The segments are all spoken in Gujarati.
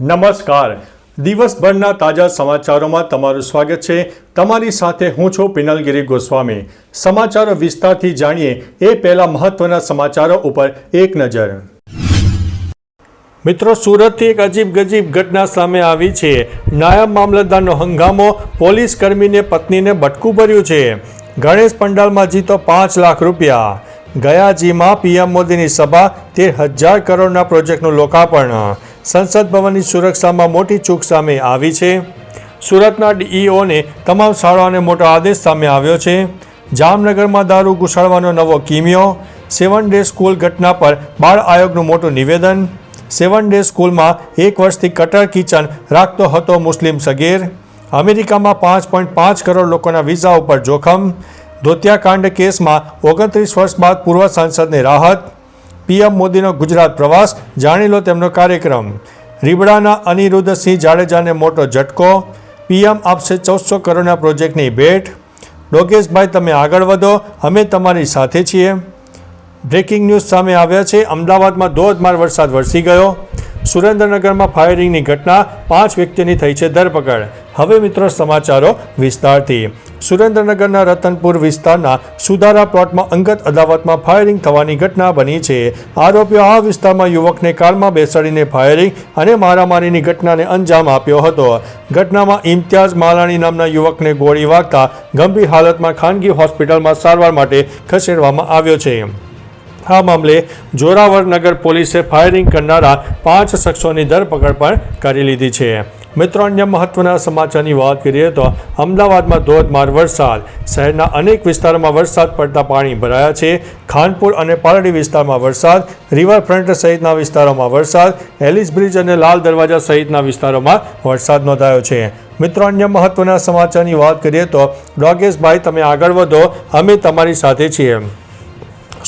નમસ્કાર. દિવસભરના તાજા સમાચારોમાં તમારું સ્વાગત છે. તમારી સાથે હું છું પિનલગીરી ગોસ્વામી. સમાચારો વિસ્તારથી જાણીએ એ પહેલા મહત્વના સમાચારો ઉપર એક નજર. મિત્રો, સુરતથી એક અજીબ ગજીબ ઘટના સામે આવી છે. નાયબ મામલતદારનો હંગામો પોલીસ કર્મીને પત્નીને બટકું ભર્યું છે. ગણેશ પંડાલમાં જીતો પાંચ લાખ રૂપિયા. ગયાજીમાં પીએમ મોદીની સભા તેર હજાર કરોડના પ્રોજેક્ટનું લોકાર્પણ. સંસદ ભવનની સુરક્ષામાં મોટી ચૂક સામે આવી છે. સુરતના ડીઈઓને તમામ શાળાઓને મોટો આદેશ સામે આવ્યો છે. જામનગરમાં દારૂ ઘુસાડવાનો નવો કિમિયો, સેવન ડે સ્કૂલ ઘટના પર બાળ આયોગનું મોટું નિવેદન. સેવન ડે સ્કૂલમાં એક વર્ષથી કટર કિચન રાખતો હતો મુસ્લિમ સગીર. અમેરિકામાં પાંચ પોઈન્ટ પાંચ કરોડ લોકોના વિઝા ઉપર જોખમ. ધોતિયાકાંડ કેસમાં ઓગણત્રીસ વર્ષ બાદ પૂર્વ સાંસદને રાહત. પીએમ મોદીનો ગુજરાત પ્રવાસ, જાણી લો તેમનો કાર્યક્રમ. રીબડાના અનિરુદ્ધસિંહ જાડેજાને મોટો ઝટકો. પીએમ આપશે ચૌદસો કરોડના પ્રોજેક્ટની ભેટ. ડોગેશભાઈ તમે આગળ વધો. અમે તમારી સાથે છીએ. બ્રેકિંગ ન્યૂઝ સામે આવ્યા છે. અમદાવાદમાં ધોધમાર વરસાદ વરસી ગયો. સુરેન્દ્રનગરમાં ફાયરિંગની ઘટના પાંચ વ્યક્તિની થઈ છે ધરપકડ. હવે મિત્રો સમાચારો વિસ્તારથી. સુરેન્દ્રનગરના રતનપુર વિસ્તારના સુધારા પ્લોટમાં અંગત અદાવતમાં ફાયરિંગ થવાની ઘટના બની છે. આરોપીઓ આ વિસ્તારમાં યુવકને કારમાં બેસાડીને ફાયરિંગ અને મારામારીની ઘટનાને અંજામ આપ્યો હતો. ઘટનામાં ઇમ્તિયાઝ માલાણી નામના યુવકને ગોળી વાગતા ગંભીર હાલતમાં ખાનગી હોસ્પિટલમાં સારવાર માટે ખસેડવામાં આવ્યો છે. આ મામલે જોરાવરનગર પોલીસે ફાયરિંગ કરનારા પાંચ શખ્સોની ધરપકડ પણ કરી લીધી છે. મિત્રો, અન્ય મહત્વના સમાચારની વાત કરીએ તો અમદાવાદમાં ધોધમાર વરસાદ. શહેરના અનેક વિસ્તારોમાં વરસાદ પડતા પાણી ભરાયા છે. ખાનપુર અને પાલડી વિસ્તારમાં વરસાદ. રિવરફ્રન્ટ સહિતના વિસ્તારોમાં વરસાદ. એલિસ બ્રિજ અને લાલ દરવાજા સહિતના વિસ્તારોમાં વરસાદ નોંધાયો છે. મિત્રો, અન્ય મહત્વના સમાચારની વાત કરીએ તો ડોગેશભાઈ તમે આગળ વધો. અમે તમારી સાથે છીએ.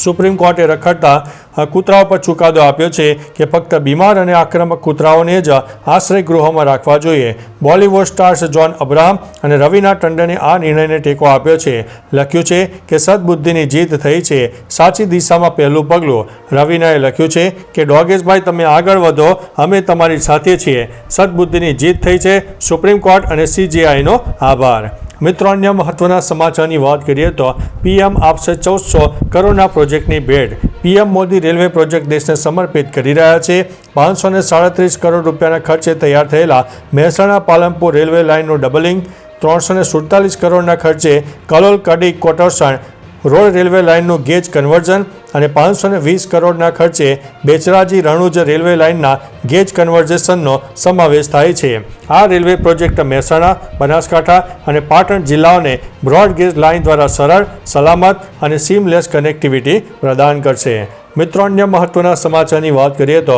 સુપ્રીમ કોર્ટે રખડતા કૂતરાઓ પર ચુકાદો આપ્યો છે કે ફક્ત બીમાર અને આક્રમક કૂતરાઓને જ આશ્રય ગૃહોમાં રાખવા જોઈએ. બોલિવૂડ સ્ટાર્સ જોન અબ્રાહમ અને રવિના ટંડને આ નિર્ણયને ટેકો આપ્યો છે. લખ્યું છે કે સદબુદ્ધિની જીત થઈ છે. સાચી દિશામાં પહેલું પગલું. રવિનાએ લખ્યું છે કે, ડોગેશભાઈ, તમે આગળ વધો. અમે તમારી સાથે છીએ. સદબુદ્ધિની જીત થઈ છે. સુપ્રીમ કોર્ટ અને સીજીઆઈનો આભાર. મિત્રો, અન્ય મહત્વના સમાચારની વાત કરીએ તો પીએમ આપશે ચૌદસો કરોડના પ્રોજેક્ટની ભેટ. પીએમ મોદી રેલવે પ્રોજેક્ટ દેશને સમર્પિત કરી રહ્યા છે. પાંચસો ને સાડત્રીસ કરોડ રૂપિયાના ખર્ચે તૈયાર થયેલા મહેસાણા પાલનપુર રેલવે લાઇનનું ડબલિંગ, ત્રણસો ને સુડતાલીસ કરોડના ખર્ચે કલોલ કડી કોટરસણ રોડ રેલવે લાઇનનું ગેજ કન્વર્ઝન અને પાંચસો ને વીસ કરોડના ખર્ચે બેચરાજી રણુજ રેલવે લાઇનના ગેજ કન્વર્ઝેશનનો સમાવેશ થાય છે. આ રેલવે પ્રોજેક્ટ મહેસાણા, બનાસકાંઠા અને પાટણ જિલ્લાઓને બ્રોડ ગેજ લાઇન દ્વારા સરળ, સલામત અને સીમલેસ કનેક્ટિવિટી પ્રદાન કરશે. મિત્રો અન્ય મહત્વના સમાચારની વાત કરીએ તો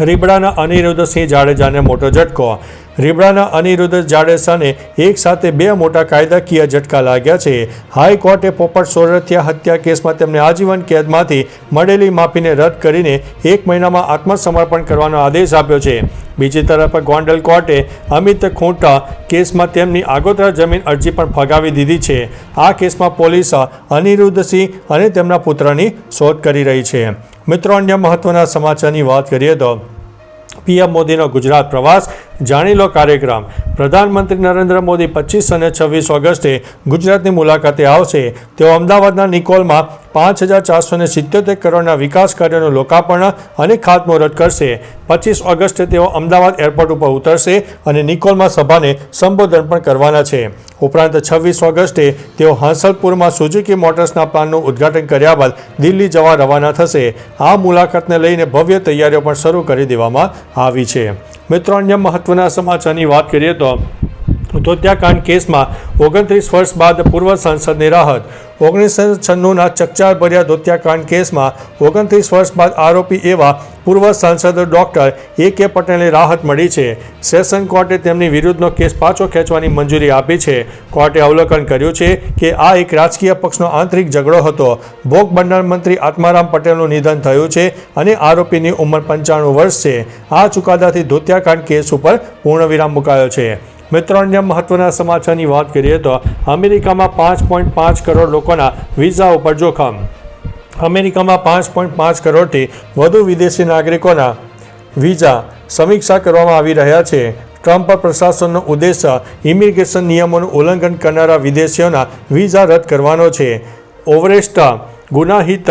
રીબડાના અનિરુદ્ધસિંહ જાડેજાને મોટો ઝટકો રીબડાના અનિરુદ્ધ જાડેજાને એક સાથે બે મોટા કાયદાકીય ઝટકા લાગ્યા છે. હાઈકોર્ટે પોપટ સોરઠિયા હત્યા કેસમાં તેમને આજીવન કેદમાંથી મળેલી માફીને રદ કરીને એક મહિનામાં આત્મસમર્પણ કરવાનો આદેશ આપ્યો છે. બીજી તરફ ગોંડલ કોર્ટે અમિત ખૂંટા કેસમાં તેમની આગોતરા જમીન અરજી પણ ફગાવી દીધી છે. આ કેસમાં પોલીસ અનિરુદ્ધસિંહ અને તેમના પુત્રની શોધ કરી રહી છે. મિત્રો, અન્ય મહત્વના સમાચારની વાત કરીએ તો પીએમ મોદીનો ગુજરાત પ્રવાસ. જાણી લો કાર્યક્રમ. પ્રધાનમંત્રી નરેન્દ્ર મોદી પચીસ અને છવ્વીસ ઓગસ્ટે ગુજરાતની મુલાકાતે આવશે. તેઓ અમદાવાદના નિકોલમાં પાંચ હજાર ચારસો ને સિત્યોતેર કરોડના વિકાસ કાર્યોનું લોકાર્પણ અને ખાતમુહૂર્ત કરશે. પચીસ ઓગસ્ટે તેઓ અમદાવાદ એરપોર્ટ ઉપર ઉતરશે અને નિકોલમાં સભાને સંબોધન પણ કરવાના છે. ઉપરાંત છવ્વીસ ઓગસ્ટે તેઓ હાંસલપુરમાં સુઝુકી મોટર્સના પ્લાનનું ઉદ્ઘાટન કર્યા બાદ દિલ્હી જવા રવાના થશે. આ મુલાકાતને લઈને ભવ્ય તૈયારીઓ પણ શરૂ કરી દેવામાં આવી છે. મિત્રો અન્ય મહત્વના સમાચારની વાત કરીએ તો ધોત્યાકાંડ કેસમાં ઓગણત્રીસ વર્ષ બાદ પૂર્વ સાંસદની રાહત. ઓગણીસો છન્નુંના ચકચાર ભર્યા ધોત્યાકાંડ કેસમાં ઓગણત્રીસ વર્ષ બાદ આરોપી એવા પૂર્વ સાંસદ ડોક્ટર એ કે પટેલને રાહત મળી છે. સેશન કોર્ટે તેમની વિરુદ્ધનો કેસ પાછો ખેંચવાની મંજૂરી આપી છે. કોર્ટે અવલોકન કર્યું છે કે આ એક રાજકીય પક્ષનો આંતરિક ઝઘડો હતો. ભોગ બનનાર મંત્રી આત્મારામ પટેલનું નિધન થયું છે અને આરોપીની ઉંમર પંચાણું વર્ષ છે. આ ચુકાદાથી ધોત્યાકાંડ કેસ ઉપર પૂર્ણવિરામ મુકાયો છે. મિત્રો અન્ય મહત્વના સમાચારની વાત કરીએ તો અમેરિકામાં પાંચ પોઈન્ટ પાંચ કરોડ લોકોના વિઝા ઉપર જોખમ. અમેરિકામાં પાંચ પોઈન્ટ પાંચ કરોડથી વધુ વિદેશી નાગરિકોના વિઝા સમીક્ષા કરવામાં આવી રહ્યા છે. ટ્રમ્પ પ્રશાસનનો ઉદ્દેશ ઇમિગ્રેશન નિયમોનું ઉલ્લંઘન કરનારા વિદેશીઓના વિઝા રદ કરવાનો છે. ઓવરેસ્ટ, ગુનાહિત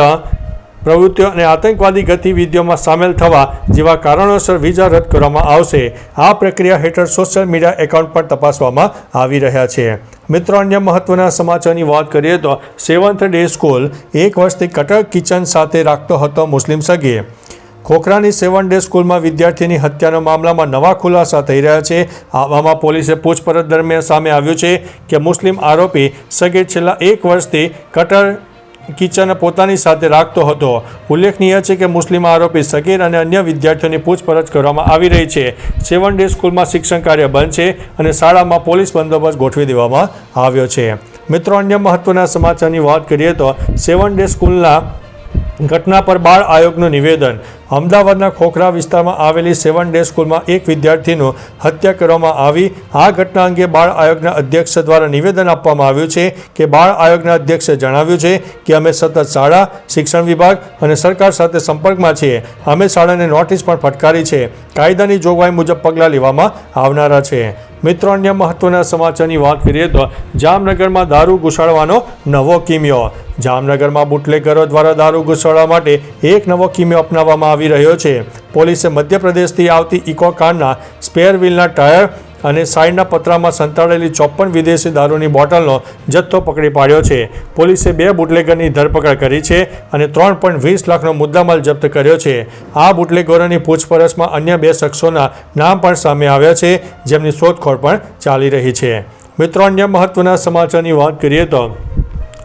પ્રવૃત્તિઓ અને આતંકવાદી ગતિવિધિઓમાં સામેલ થવા જેવા કારણોસર વિઝા રદ કરવામાં આવશે. આ પ્રક્રિયા હેઠળ સોશિયલ મીડિયા એકાઉન્ટ પણ તપાસવામાં આવી રહ્યા છે. મિત્રો, અન્ય મહત્વના સમાચારની વાત કરીએ તો સેવન્થ ડે સ્કૂલ એક વર્ષથી કટક કિચન સાથે રાખતો હતો મુસ્લિમ સગીએ ખોખરાની સેવન ડે સ્કૂલમાં વિદ્યાર્થીની હત્યાના મામલામાં નવા ખુલાસા થઈ રહ્યા છે. આવામાં પોલીસે પૂછપરછ દરમિયાન સામે આવ્યું છે કે મુસ્લિમ આરોપી સગીર છેલ્લા એક વર્ષથી કટર કિચન પોતાની સાથે રાખતો હતો. ઉલ્લેખનીય છે કે મુસ્લિમ આરોપી સગીર અને અન્ય વિદ્યાર્થીઓની પૂછપરછ કરવામાં આવી રહી છે. સેવન ડે સ્કૂલમાં શિક્ષણ કાર્ય બંધ છે અને શાળામાં પોલીસ બંદોબસ્ત ગોઠવી દેવામાં આવ્યો છે. મિત્રો, અન્ય મહત્વના સમાચારની વાત કરીએ તો સેવન ડે સ્કૂલના ઘટના પર બાળ આયોગનું નિવેદન. અમદાવાદના ખોખરા વિસ્તારમાં આવેલી સેવન ડે સ્કૂલમાં એક વિદ્યાર્થીનું હત્યા કરવામાં આવી. આ ઘટના અંગે બાળ આયોગના અધ્યક્ષ દ્વારા નિવેદન આપવામાં આવ્યું છે કે બાળ આયોગના અધ્યક્ષે જણાવ્યું છે કે અમે સતત શાળા, શિક્ષણ વિભાગ અને સરકાર સાથે સંપર્કમાં છીએ. અમે શાળાને નોટિસ પણ ફટકારી છે. કાયદાની જોગવાઈ મુજબ પગલાં લેવામાં આવનારા છે. મિત્રો, અન્ય મહત્વના સમાચારની વાત કરીએ તો જામનગરમાં દારૂ ઘુસાડવાનો નવો કિમિયો. જામનગરમાં બુટલેગરો દ્વારા દારૂ ઘૂસવા માટે એક નવો કિમ્યો અપનાવવામાં આવી રહ્યો છે. પોલીસે મધ્યપ્રદેશથી આવતી ઇકો કારના સ્પેર વ્હીલના ટાયર અને સાઈડના પતરામાં સંતાડેલી ચોપન વિદેશી દારૂની બોટલનો જથ્થો પકડી પાડ્યો છે. પોલીસે બે બુટલેગરની ધરપકડ કરી છે અને ત્રણ પોઈન્ટ વીસ લાખનો મુદ્દામાલ જપ્ત કર્યો છે. આ બુટલેગરોની પૂછપરછમાં અન્ય બે શખ્સોના નામ પણ સામે આવ્યા છે, જેમની શોધખોળ પણ ચાલી રહી છે. મિત્રો, અન્ય મહત્વના સમાચારની વાત કરીએ તો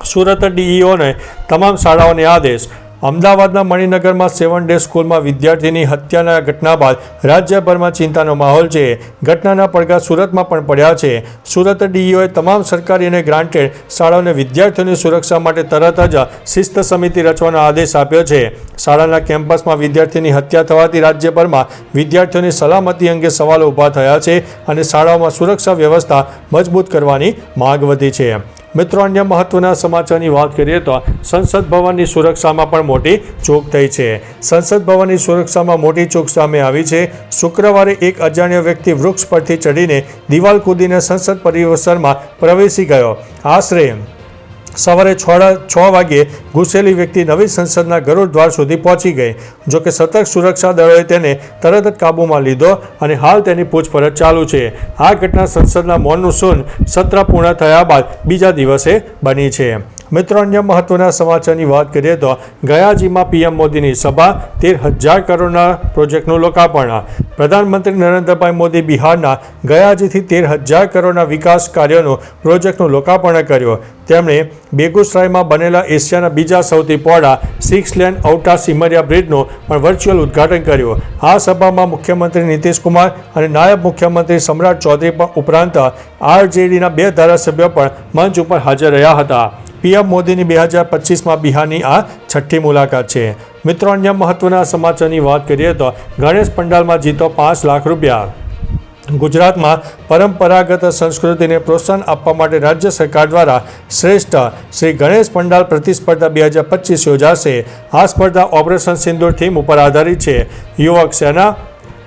સુરત ડીઈઓને તમામ શાળાઓને આદેશ. અમદાવાદના મણિનગરમાં સેવન ડે સ્કૂલમાં વિદ્યાર્થીની હત્યાના ઘટના બાદ રાજ્યભરમાં ચિંતાનો માહોલ છે. ઘટનાના પડઘા સુરતમાં પણ પડ્યા છે. સુરત ડીઈઓએ તમામ સરકારી અને ગ્રાન્ટેડ શાળાઓને વિદ્યાર્થીઓની સુરક્ષા માટે તરત જ શિસ્ત સમિતિ રચવાનો આદેશ આપ્યો છે. શાળાના કેમ્પસમાં વિદ્યાર્થીની હત્યા થવાથી રાજ્યભરમાં વિદ્યાર્થીઓની સલામતી અંગે સવાલો ઊભા થયા છે અને શાળાઓમાં સુરક્ષા વ્યવસ્થા મજબૂત કરવાની માંગ વધી છે. મિત્રો, અન્ય મહત્વના સમાચારની વાત કરીએ તો સંસદ ભવનની સુરક્ષામાં પણ મોટી ચૂક થઈ છે. સંસદ ભવનની સુરક્ષામાં મોટી ચૂક સામે આવી છે. શુક્રવારે એક અજાણ્યો વ્યક્તિ વૃક્ષ પરથી ચડીને દિવાલ કૂદીને સંસદ પરિસરમાં પ્રવેશી ગયો. આશરે સવારે છ છ વાગ્યે ઘૂસેલી વ્યક્તિ નવી સંસદના ગરુડ દ્વાર સુધી પહોંચી ગઈ. જોકે સતર્ક સુરક્ષા દળોએ તેને તરત જ કાબૂમાં લીધો અને હાલ તેની પૂછપરછ ચાલુ છે. આ ઘટના સંસદના મૌનનું સૂન સત્ર પૂર્ણ થયા બાદ બીજા દિવસે બની છે. મિત્રો, અન્ય મહત્વના સમાચારની વાત કરીએ તો ગયાજીમાં પીએમ મોદીની સભા, તેર હજાર કરોડના પ્રોજેક્ટનું લોકાર્પણ. પ્રધાનમંત્રી નરેન્દ્રભાઈ મોદી બિહારના ગયાજીથી તેર હજાર કરોડના વિકાસ કાર્યોનું પ્રોજેક્ટનું લોકાર્પણ કર્યું. તેમણે બેગુસરાયમાં બનેલા એશિયાના બીજા સૌથી પહોળા સિક્સ લેન ઔટા સિમરિયા બ્રિજનું પણ વર્ચ્યુઅલ ઉદ્ઘાટન કર્યું. આ સભામાં મુખ્યમંત્રી નીતિશ કુમાર અને નાયબ મુખ્યમંત્રી સમ્રાટ ચૌધરી પણ ઉપરાંત આરજેડીના બે ધારાસભ્યો પણ મંચ ઉપર હાજર રહ્યા હતા. પીએમ મોદીની બે હજાર પચીસમાં બિહારની આ છઠ્ઠી મુલાકાત છે. મિત્રો, અન્ય મહત્વના સમાચારની વાત કરીએ તો ગણેશ પંડાલમાં જીતો પાંચ લાખ રૂપિયા. ગુજરાતમાં પરંપરાગત સંસ્કૃતિને પ્રોત્સાહન આપવા માટે રાજ્ય સરકાર દ્વારા શ્રેષ્ઠ શ્રી ગણેશ પંડાલ પ્રતિસ્પર્ધા બે હજાર પચીસ યોજાશે. આ સ્પર્ધા ઓપરેશન સિંદુર થીમ ઉપર આધારિત છે. યુવક સેના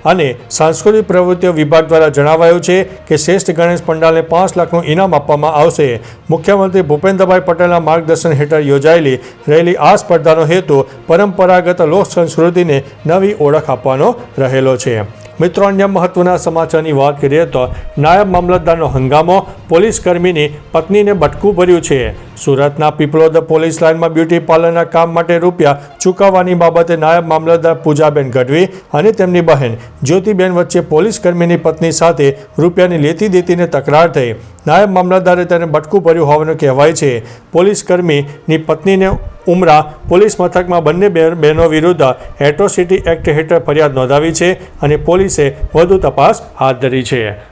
અને સાંસ્કૃતિક પ્રવૃત્તિઓ વિભાગ દ્વારા જણાવાયું છે કે શ્રેષ્ઠ ગણેશ પંડાલને પાંચ લાખનું ઇનામ આપવામાં આવશે. મુખ્યમંત્રી ભૂપેન્દ્રભાઈ પટેલના માર્ગદર્શન હેઠળ યોજાયેલી રહેલી આ સ્પર્ધાનો હેતુ પરંપરાગત લોક સંસ્કૃતિને નવી ઓળખ આપવાનો રહેલો છે. મિત્રો, અન્ય મહત્વના સમાચારની વાત કરીએ તો નાયબ મામલતદારનો હંગામો પોલીસ કર્મીની પત્નીને બટકું ભર્યું છે. સુરતના પીપળોદ પોલીસ લાઇનમાં બ્યુટી પાર્લરના કામ માટે રૂપિયા ચૂકવવાની બાબતે નાયબ મામલતદાર પૂજાબેન ગઢવી અને તેમની બહેન જ્યોતિબેન વચ્ચે પોલીસ કર્મીની પત્ની સાથે રૂપિયાની લેતી દેતીને તકરાર થઈ. નાયબ મામલતદારે તેને બટકું ભર્યું હોવાનું કહેવાય છે. પોલીસ કર્મીની પત્નીને ઉમરા પોલીસ મથકમાં બંને બહેનો વિરુદ્ધ એટ્રોસિટી એક્ટ હેઠળ ફરિયાદ નોંધાવી છે અને પોલીસે વધુ તપાસ હાથ ધરી છે.